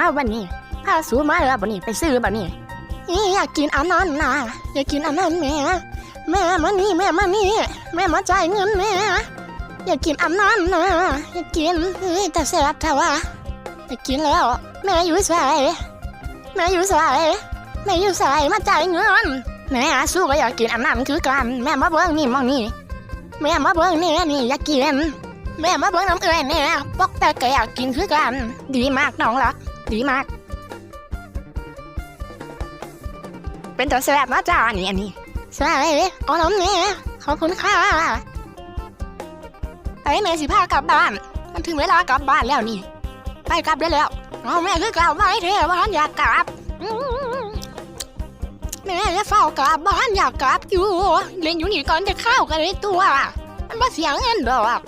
อาวบันนี้พาสูมาแล้วบันนี้ไปซื้อบันนี้อีอยากกินอันนั้นนะอยากกินอันนั้นแม่แม่มานี่แม่มานี่แม่มาจ่ายเงินแม่อยากกินอันนั้นนะอยากกินเฮ้ยแต่แซ่บแต่ว่าอยากกินแล้วแม่อยู่ใส่แม่อยู่ใส่แม่อยู่ใส่มาจ่ายเงินแม่สู้ก็อยากกินอันนั้นคือกันแม่มาเบิ้งนี่มองนี่แม่มาเบิ้งนี่นี่อยากกินแม่มาเบิ้งน้ำเอ้ยเนี่ยปอกแต่ก็อยากกินคือกัน ดีมากน้องรัก ดีมาก เป็นตัวแซ่บมาจ้าอันี่อันนี้ใช่เอาน้ำเนี่ยขอบคุณค่ะไปแม่สิพากลับบ้าน มันถึงเวลากลับบ้านแล้วนี่ไปกลับได้แล้วเอาแม่คือกลับไว้เถอะว่าฉันอยากกลับอืมแม่จะเฝ้ากลับบ้านอยากกลับอยู่เล่นอยู่นี่ก่อนจะเข้ากันเลยตัว มันบ่เสียงเงินดอก